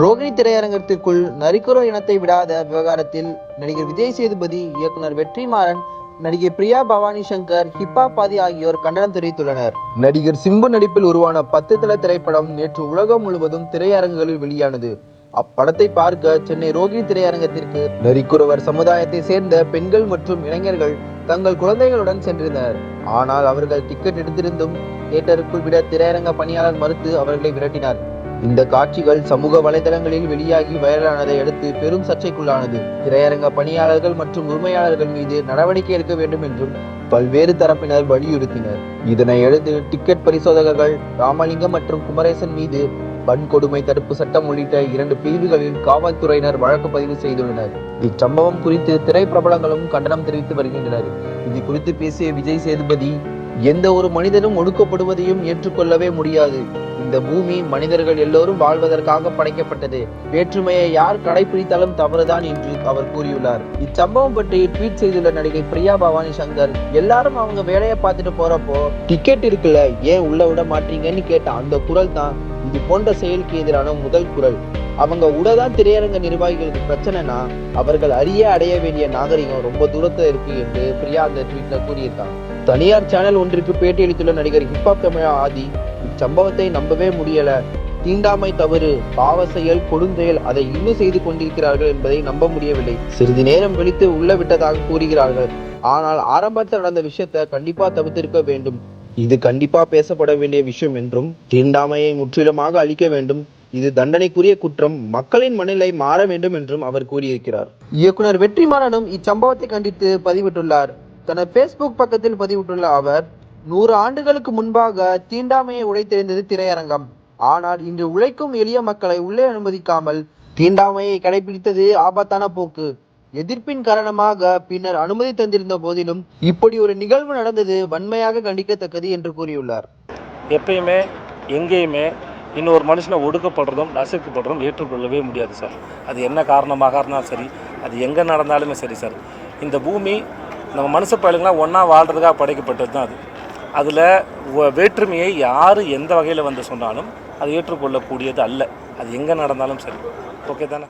ரோகிணி திரையரங்கத்திற்குள் நரிக்குறோ இனத்தை விடாத விவகாரத்தில் நடிகர் விஜய் சேதுபதி இயக்குனர் வெற்றிமாறன் நடிகை பிரியா பவானி சங்கர் ஹிப்பா பாதி ஆகியோர் கண்டனம் தெரிவித்துள்ளனர். நடிகர் சிம்பு நடிப்பில் உருவான பத்து தள திரைப்படம் நேற்று உலகம் முழுவதும் திரையரங்குகளில் வெளியானது. அப்படத்தை பார்க்க சென்னை ரோகிணி திரையரங்கத்திற்கு நரிக்குறவர் சமுதாயத்தை சேர்ந்த பெண்கள் மற்றும் இளைஞர்கள் தங்கள் குழந்தைகளுடன் சென்றிருந்தனர். ஆனால் அவர்கள் டிக்கெட் எடுத்திருந்தும் தியேட்டருக்குள் விட திரையரங்க பணியாளர் மறுத்து அவர்களை விரட்டினார். இந்த காட்சிகள் சமூக வலைதளங்களில் வெளியாகி வைரலானதை அடுத்து பெரும் சர்ச்சைக்குள்ளானது. திரையரங்க பணியாளர்கள் மற்றும் உரிமையாளர்கள் மீது நடவடிக்கை எடுக்க வேண்டும் என்றும் பல்வேறு தரப்பினர் வலியுறுத்தினர். இதனை அடுத்து டிக்கெட் பரிசோதகர்கள் ராமலிங்கம் மற்றும் குமரேசன் மீது வன்கொடுமை தடுப்பு சட்டம் உள்ளிட்ட இரண்டு பிரிவுகளில் காவல்துறையினர் வழக்கு பதிவு செய்துள்ளனர். இச்சம்பவம் குறித்து திரைப்பிரபலங்களும் கண்டனம் தெரிவித்து வருகின்றனர். இது குறித்து பேசிய விஜய் சேதுபதி எந்த ஒரு மனிதனும் ஒடுக்கப்படுவதையும் ஏற்றுக்கொள்ளவே முடியாது. இந்த பூமி மனிதர்கள் எல்லோரும் வாழ்வதற்காக படைக்கப்பட்டது. வேற்றுமையை யார் கடைபிடித்தாலும் தவறுதான் என்று அவர் கூறியுள்ளார். இச்சம்பவம் பற்றி ட்வீட் செய்துள்ள நடிகை பிரியா பவானி சங்கர் எல்லாரும் அவங்க வேலையை பார்த்துட்டு போறப்போ டிக்கெட் இருக்குல்ல ஏன் உள்ள விட மாட்டீங்கன்னு கேட்ட அந்த குரல் தான் இது போன்ற செயலுக்கு எதிரான முதல் குரல். அவங்க உடதான் திரையரங்க நிர்வாகிகளுக்கு பிரச்சனைனா அவர்கள் அறிய அடைய வேண்டிய நாகரிகம் ரொம்ப தூரத்துல இருக்கு என்று பிரியா அந்த ட்வீட்ல கூறியிருக்காங்க. தனியார் சேனல் ஒன்றிற்கு பேட்டியளித்துள்ள நடிகர் ஹிப்ஹாப் தமிழா ஆதி இச்சம்பவத்தை நம்பவே முடியல. தீண்டாமை தவறு பாவ செயல் கொடுஞ்செயல் அதை இன்னும் செய்து கொண்டிருக்கிறார்கள் என்பதை நம்ப முடியவில்லை. சிறிது நேரம் கழித்து உள்ள விட்டதாக கூறுகிறார்கள். ஆனால் ஆரம்பத்தில் நடந்த விஷயத்தை கண்டிப்பா தவிர்த்திருக்க வேண்டும். இது கண்டிப்பா பேசப்பட வேண்டிய விஷயம் என்றும் தீண்டாமையை முற்றிலுமாக அழிக்க வேண்டும். இது தண்டனைக்குரிய குற்றம் மக்களின் மனநிலை மாற வேண்டும் என்றும் அவர் கூறியிருக்கிறார். இயக்குனர் வெற்றிமாறனும் இச்சம்பவத்தை கண்டித்து பதிவிட்டுள்ளார். தனது ஃபேஸ்புக் பக்கத்தில் பதிவிட்டுள்ள அவர் நூறு ஆண்டுகளுக்கு முன்பாக தீண்டாமையை உடைத்தெறிந்தது திரையரங்கம். ஆனால் இன்று உழைக்கும் எளிய மக்களை உள்ளே அனுமதிக்காமல் தீண்டாமையை கடைபிடித்தது ஆபத்தான போக்கு. எதிர்ப்பின் காரணமாக பின்னர் அனுமதி தந்திருந்த போதிலும் இப்படி ஒரு நிகழ்வு நடந்தது வன்மையாக கண்டிக்கத்தக்கது என்று கூறியுள்ளார். எப்பயுமே எங்கேயுமே இன்னொரு மனுஷனை ஒடுக்கப்படுறதும் நசுக்கப்படுறதும் ஏற்றுக்கொள்ளவே முடியாது சார். அது என்ன காரணமாக இருந்தாலும் சரி அது எங்கே நடந்தாலுமே சரி சார். இந்த பூமி நம்ம மனுஷ பயலுங்களாம் ஒன்றா வாழ்கிறதுக்காக படைக்கப்பட்டது தான் அது. அதில் வேற்றுமையை யார் எந்த வகையில் வந்து சொன்னாலும் அது ஏற்றுக்கொள்ளக்கூடியது அல்ல. அது எங்கே நடந்தாலும் சரி. ஓகே தானே?